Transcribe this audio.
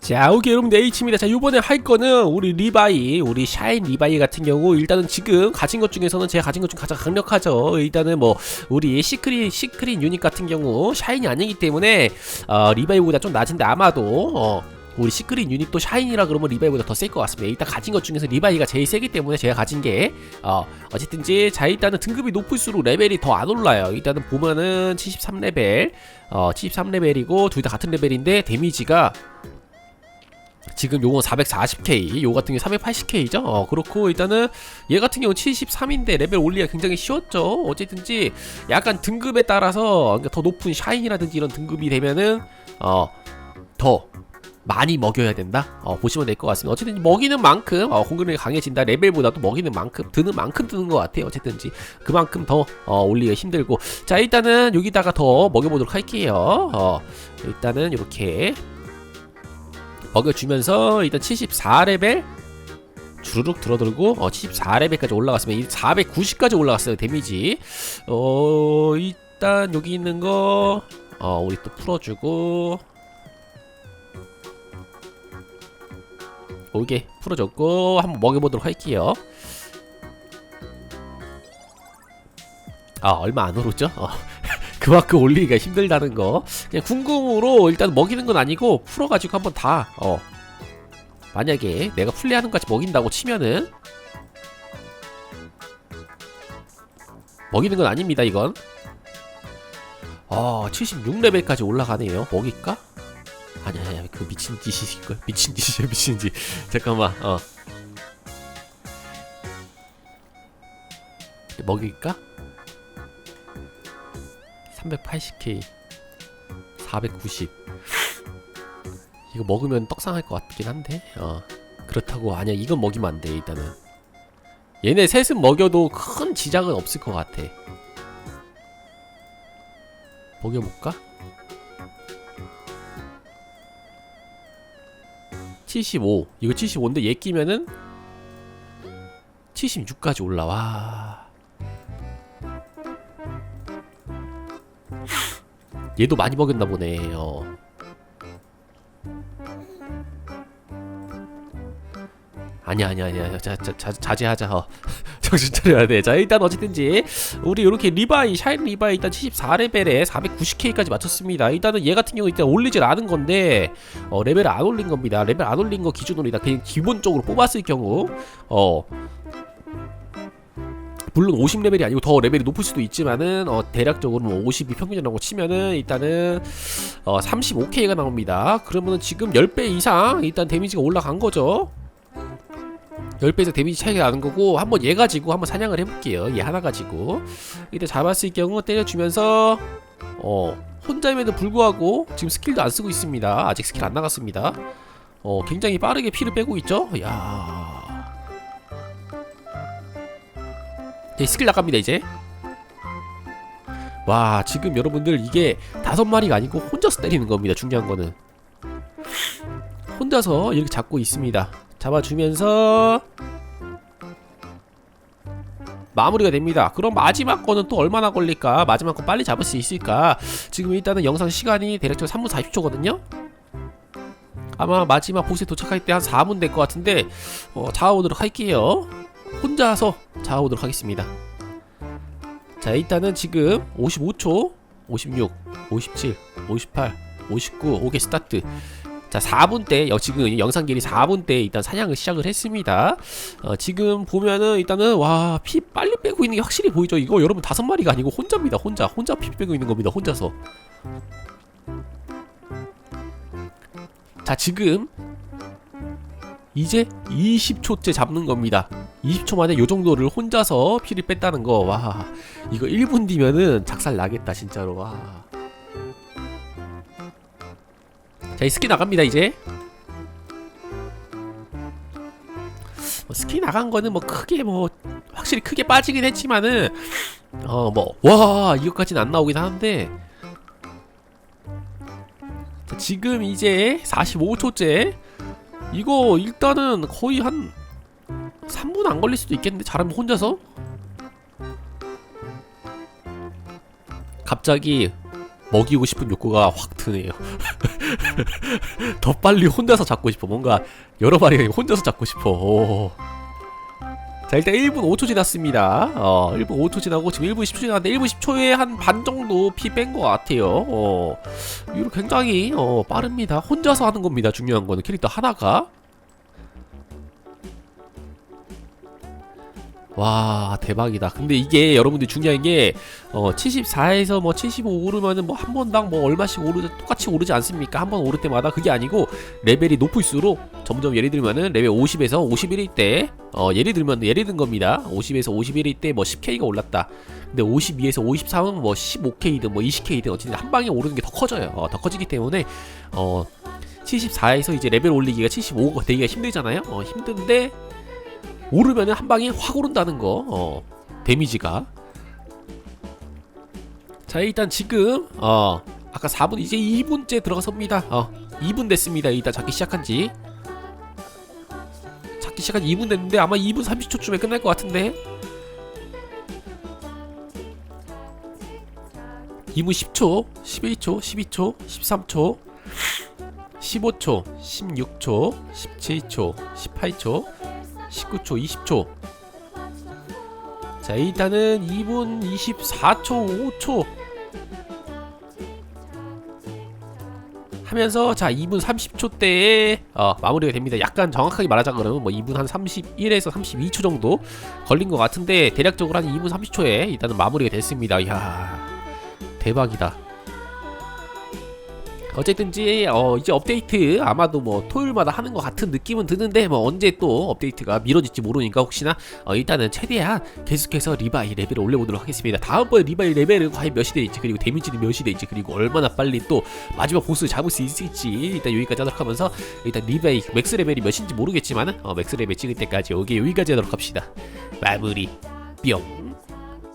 자, 오케이 여러분들 H입니다. 자, 요번에 할 거는 우리 리바이, 우리 샤인 리바이 같은 경우 일단은 지금 가진 것 중에서는 제가 가진 것 중 가장 강력하죠. 일단은 뭐 우리 시크릿 시크릿 유닛 같은 경우 샤인이 아니기 때문에 어, 리바이보다 좀 낮은데 아마도 어, 우리 시크릿 유닛도 샤인이라 그러면 리바이보다 더 셀 것 같습니다. 일단 가진 것 중에서 리바이가 제일 세기 때문에 제가 가진 게 어, 어쨌든지 자 일단은 등급이 높을수록 레벨이 더 안 올라요. 일단은 보면은 73레벨, 어 73레벨이고 둘 다 같은 레벨인데 데미지가 지금 요거 440k, 요 같은 게 380k죠. 어, 그렇고 일단은 얘 같은 경우 73인데 레벨 올리기가 굉장히 쉬웠죠. 어쨌든지 약간 등급에 따라서 그러니까 더 높은 샤인이라든지 이런 등급이 되면은 어, 더 많이 먹여야 된다. 어, 보시면 될 것 같습니다. 어쨌든 먹이는 만큼 어, 공격력이 강해진다. 레벨보다도 먹이는 만큼 드는 만큼 드는 것 같아요. 어쨌든지 그만큼 더 어, 올리기가 힘들고 자 일단은 여기다가 더 먹여보도록 할게요. 어, 일단은 이렇게 먹여주면서 일단 74레벨 주르륵 들어들고 어 74레벨까지 올라갔으면 490까지 올라갔어요 데미지 어 일단 여기 있는 거 어 우리 또 풀어주고 오게 풀어줬고 한번 먹여보도록 할게요 아 얼마 안 오르죠? 어. 그만큼 올리기가 힘들다는 거 그냥 궁금으로 일단 먹이는 건 아니고 풀어가지고 한번 다 어. 만약에 내가 플레이하는 것까지 먹인다고 치면은 먹이는 건 아닙니다 이건 어 76레벨까지 올라가네요 먹일까? 아니야 그 미친 짓이걸 미친 짓이야 미친 짓. 잠깐만 어. 먹일까? 380k 490 이거 먹으면 떡상할 것 같긴 한데 어. 그렇다고 아니야 이건 먹이면 안 돼 일단은. 얘네 셋은 먹여도 큰 지장은 없을 것 같아. 먹여볼까? 75 이거 75인데 얘 끼면은 76까지 올라와 얘도 많이 먹였나 보네. 어. 아니야 아니야 아니야 자, 자, 자, 자제하자 어. 정신 차려야 돼자 일단 어쨌든지 우리 이렇게 리바이 샤인 리바이 일단 74레벨에 490k까지 맞췄습니다 일단은 얘 같은 경우 일단 올리질 않은 건데 어, 레벨을 안 올린 겁니다 레벨 안 올린 거 기준으로 일단 그냥 기본적으로 뽑았을 경우 어 물론 50레벨이 아니고 더 레벨이 높을 수도 있지만은 어, 대략적으로 뭐 50이 평균이라고 치면은 일단은 어, 35K가 나옵니다. 그러면은 지금 10배 이상 일단 데미지가 올라간 거죠. 10배 이상 데미지 차이가 나는 거고 한번 얘 가지고 한번 사냥을 해볼게요. 얘 하나 가지고 이때 잡았을 경우 때려주면서 어 혼자임에도 불구하고 지금 스킬도 안 쓰고 있습니다. 아직 스킬 안 나갔습니다. 어 굉장히 빠르게 피를 빼고 있죠. 야. 네, 스킬 나갑니다 이제 와 지금 여러분들 이게 다섯 마리가 아니고 혼자서 때리는 겁니다 중요한 거는 혼자서 이렇게 잡고 있습니다 잡아주면서 마무리가 됩니다 그럼 마지막 거는 또 얼마나 걸릴까 마지막 거 빨리 잡을 수 있을까 지금 일단은 영상 시간이 대략적으로 3분 40초거든요 아마 마지막 보스에 도착할 때 한 4분 될 것 같은데 어, 잡아보도록 할게요 혼자서 잡아보도록 하겠습니다. 자, 일단은 지금 55초, 56, 57, 58, 59, 오케이 스타트. 자, 4분 때, 여, 지금 영상 길이 4분 때 일단 사냥을 시작을 했습니다. 어, 지금 보면은 일단은 와, 피 빨리 빼고 있는 게 확실히 보이죠? 이거 여러분 다섯 마리가 아니고 혼자입니다. 혼자. 혼자 피 빼고 있는 겁니다. 혼자서. 자, 지금 이제 20초째 잡는 겁니다. 20초 만에 요 정도를 혼자서 피를 뺐다는 거. 와. 이거 1분 뒤면은 작살 나겠다, 진짜로. 와. 자, 이 스키 나갑니다, 이제. 뭐 스키 나간 거는 뭐 크게 뭐 확실히 크게 빠지긴 했지만은 어 뭐 와 이거까지는 안 나오긴 하는데 자, 지금 이제 45초째 이거 일단은 거의 한 3분 안 걸릴 수도 있겠는데 잘하면 혼자서? 갑자기 먹이고 싶은 욕구가 확 드네요 더 빨리 혼자서 잡고 싶어. 뭔가 여러 마리가 혼자서 잡고 싶어. 오. 자 일단 1분 5초 지났습니다. 어 1분 5초 지나고 지금 1분 10초 지났는데 1분 10초에 한 반 정도 피 뺀 것 같아요. 어 이거 굉장히 어 빠릅니다. 혼자서 하는 겁니다. 중요한 거는 캐릭터 하나가 와 대박이다 근데 이게 여러분들 중요한 게 어, 74에서 뭐 75 오르면은 뭐 한 번당 뭐 얼마씩 오르지 똑같이 오르지 않습니까? 한 번 오를 때마다 그게 아니고 레벨이 높을수록 점점 예를 들면은 레벨 50에서 51일 때 어, 예를 들면 예를 든 겁니다. 50에서 51일 때 뭐 10K가 올랐다. 근데 52에서 53은 뭐 15K든 뭐 20K든 어쨌든 한 방에 오르는 게 더 커져요. 어, 더 커지기 때문에 어 74에서 이제 레벨 올리기가 75가 되기가 힘들잖아요. 어, 힘든데 오르면은 한 방에 확 오른다는 거. 어, 데미지가. 자 일단 지금 어 아까 4분 이제 2분째 들어섭니다. 어 2분 됐습니다. 일단 잡기 시작한지. 잡기 시작한 지 2분 됐는데 아마 2분 30초쯤에 끝날 것 같은데. 2분 10초 11초 12초 13초 15초 16초 17초 18초 19초 20초 자 일단은 2분 24초 5초 하면서 자 2분 30초 때에 어, 마무리가 됩니다. 약간 정확하게 말하자 그러면 뭐 2분 한 31에서 32초 정도 걸린 것 같은데 대략적으로 한 2분 30초에 일단은 마무리가 됐습니다. 이야 대박이다. 어쨌든지 어 이제 업데이트 아마도 뭐 토요일마다 하는 것 같은 느낌은 드는데 뭐 언제 또 업데이트가 미뤄질지 모르니까 혹시나 어 일단은 최대한 계속해서 리바이 레벨을 올려보도록 하겠습니다. 다음번에 리바이 레벨은 과연 몇이 될지 그리고 데미지는 몇이 될지 그리고 얼마나 빨리 또 마지막 보스 잡을 수 있을지 일단 여기까지 하도록 하면서 일단 리바이 맥스 레벨이 몇인지 모르겠지만 어 맥스 레벨 찍을 때까지 여기 여기까지 하도록 합시다. 마무리 뿅.